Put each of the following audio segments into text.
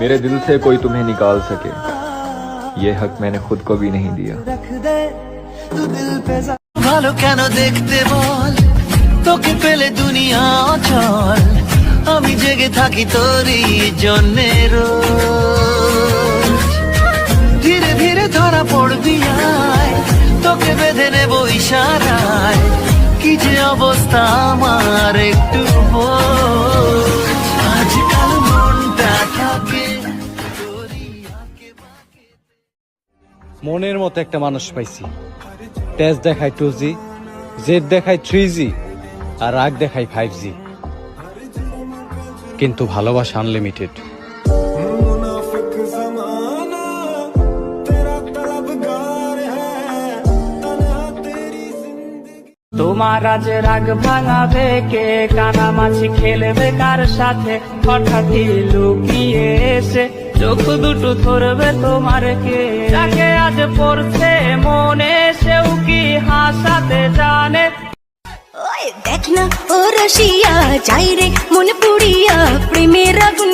मेरे दिल से कोई तुम्हें निकाल सके ये हक मैंने खुद को भी नहीं दिया ভালো কেন দেখতে বল তোকে পেলে দুনিয়া অচল আমি জেগে থাকি তোরই জন্যে রোজ ধীরে ধীরে ধরা পড়বি আয় তোকে বেঁধে নেব ইশারায় কি যে অবস্থা আমার মনের মতো একটা মানুষ পাইছি। তেজ দেখায় টু জি জেড দেখায় থ্রি জি আর রাগ দেখায় ফাইভ জি কিন্তু ভালোবাসা আনলিমিটেড তোমার আজ রাগ ভাঙাবে কে? কানা কানামাছি খেলবে কার সাথে? হঠাৎই লুকিয়ে এসে চোখ দুটো ধরবে তোমার কে? যাকে আজ পড়ছে মনে, সেও কি হাসাতে জানে? দেখ না ও রসিয়া, যাই রে মনে পুড়িয়া, প্রেমের আগুন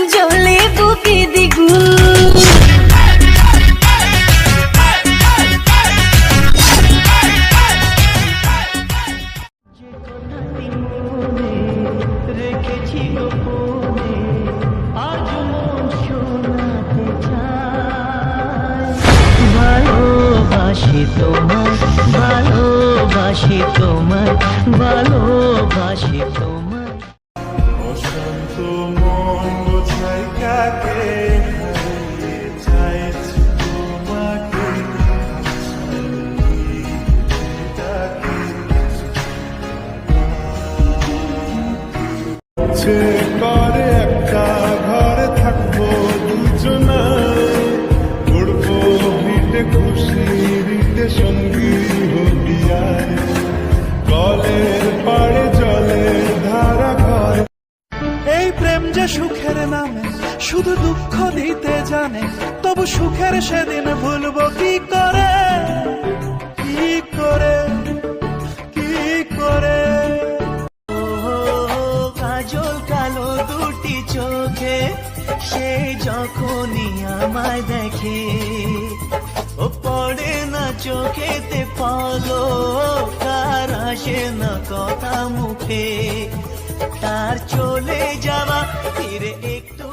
ভালোবাসি তোমার ভালোবাসি তোমার ভালোবাসি তোমার অশান্ত মন বোঝাই কাকে হারিয়ে সুখের নামে শুধু দুঃখ দিতে জানে, তবু সুখের সেদিন ভুলবো কি করে? কি করে? কি করে? কাজল কালো দুটি চোখে, সে যখনই আমায় দেখে, ও পড়ে না চোখেতে পালো কার আসে না কথা মুখে। তার চলে যাওয়া ফিরে একটু